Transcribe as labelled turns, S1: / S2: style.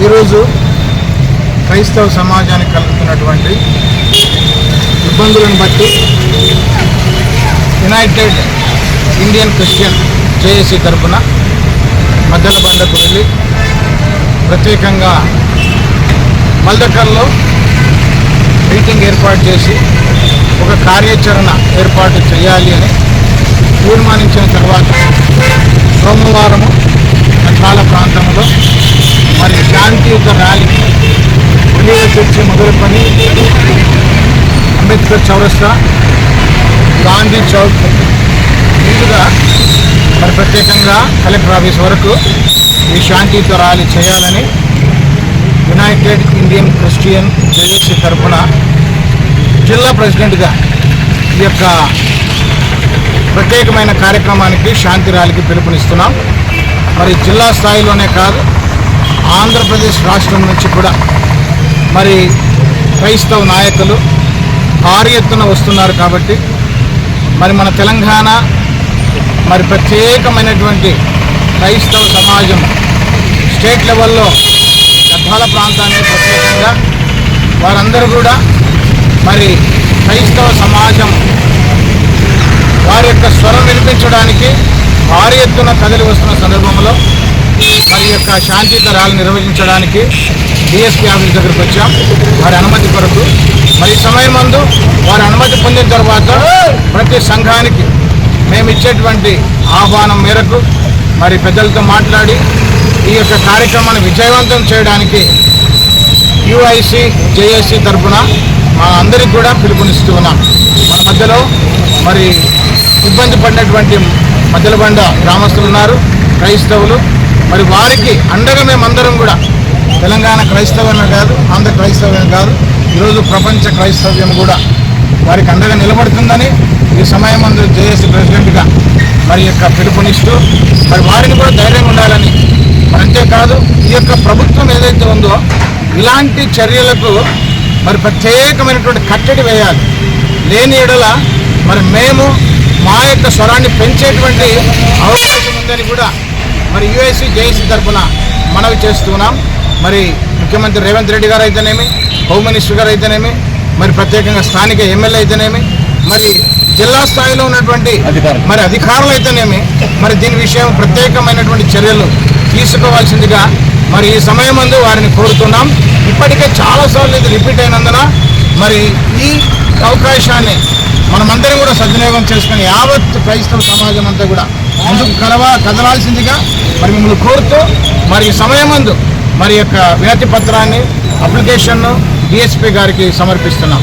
S1: ఈరోజు క్రైస్తవ సమాజానికి కలుగుతున్నటువంటి ఇబ్బందులను బట్టి యునైటెడ్ ఇండియన్ క్రిస్టియన్ జేఏసీ తరపున మద్దల బండకు వెళ్ళి ప్రత్యేకంగా మల్దకల్లో మీటింగ్ ఏర్పాటు చేసి ఒక కార్యాచరణ ఏర్పాటు చేయాలి అని తీర్మానించిన తర్వాత సోమవారము నకాల ప్రాంతంలో మరి శాంతియుత ర్యాలీ ఉదయ చర్చి మొదలుకొని అంబేద్కర్ చౌరస్తా గాంధీ చౌక్. ముందుగా మరి ప్రత్యేకంగా కలెక్టర్ ఆఫీస్ వరకు ఈ శాంతియుత ర్యాలీ చేయాలని యునైటెడ్ ఇండియన్ క్రిస్టియన్ జేఏసీ తరఫున జిల్లా ప్రెసిడెంట్గా ఈ యొక్క ప్రత్యేకమైన కార్యక్రమానికి శాంతి ర్యాలీకి పిలుపునిస్తున్నాం. మరి జిల్లా స్థాయిలోనే కాదు ఆంధ్రప్రదేశ్ రాష్ట్రం నుంచి కూడా మరి క్రైస్తవ నాయకులు భారీ ఎత్తున వస్తున్నారు కాబట్టి మరి మన తెలంగాణ మరి ప్రత్యేకమైనటువంటి క్రైస్తవ సమాజం స్టేట్ లెవెల్లో గద్వాల ప్రాంతానికి ప్రత్యేకంగా వారందరూ కూడా మరి క్రైస్తవ సమాజం వారి యొక్క స్వరం వినిపించడానికి భారీ ఎత్తున కదిలి వస్తున్న సందర్భంలో మరి యొక్క శాంతి తరాలు నిర్వహించడానికి డిఎస్పీ ఆఫీస్ దగ్గరకు వచ్చాం. వారి అనుమతి కొరకు మరి సమయం అందు వారి అనుమతి పొందిన తర్వాత ప్రతి సంఘానికి మేము ఇచ్చేటువంటి ఆహ్వానం మేరకు మరి పెద్దలతో మాట్లాడి ఈ యొక్క కార్యక్రమాన్ని విజయవంతం చేయడానికి యుఐసి జేఏసి తరఫున మా అందరికి కూడా పిలుపునిస్తూ ఉన్నాం. మన మధ్యలో మరి ఇబ్బంది పడినటువంటి మధ్యల బండ గ్రామస్తులు ఉన్నారు. క్రైస్తవులు మరి వారికి అండగా మేమందరం కూడా. తెలంగాణ క్రైస్తవమే కాదు ఆంధ్ర క్రైస్తవమే కాదు ఈరోజు ప్రపంచ క్రైస్తవ్యం కూడా వారికి అండగా నిలబడుతుందని ఈ సమయం అందరూ జేఏసీ ప్రెసిడెంట్గా మరి యొక్క పిలుపునిస్తూ మరి వారిని కూడా ధైర్యం ఉండాలని. మరి అంతేకాదు ఈ యొక్క ప్రభుత్వం ఏదైతే ఉందో ఇలాంటి చర్యలకు మరి ప్రత్యేకమైనటువంటి కట్టడి వేయాలి. లేని ఎడల మరి మేము మా యొక్క స్వరాన్ని పెంచేటువంటి అవకాశం ఉందని కూడా మరి యుఎస్సి జేఏసీ తరఫున మనవి చేస్తున్నాం మరి ముఖ్యమంత్రి రేవంత్ రెడ్డి గారు అయితేనేమి హోమ్ మినిస్టర్ గారు అయితేనేమి మరి ప్రత్యేకంగా స్థానిక ఎమ్మెల్యే అయితేనేమి మరి జిల్లా స్థాయిలో ఉన్నటువంటి. మరి అధికారులు అయితేనేమి మరి దీని విషయం ప్రత్యేకమైనటువంటి చర్యలు తీసుకోవాల్సిందిగా మరి ఈ సమయం ముందు వారిని కోరుతున్నాం ఇప్పటికే చాలాసార్లు ఇది రిపీట్ అయినందున మరి ఈ అవకాశాన్ని మనమందరం కూడా సద్వినియోగం చేసుకుని యావత్ క్రైస్తవ సమాజం అంతా కూడా ముందుకు కలవ కదలాల్సిందిగా మరి మిమ్మల్ని కోరుతూ మరి ఈ సమయం మరి యొక్క వినతి పత్రాన్ని అప్లికేషన్ను డిఎస్పీ గారికి సమర్పిస్తున్నాం.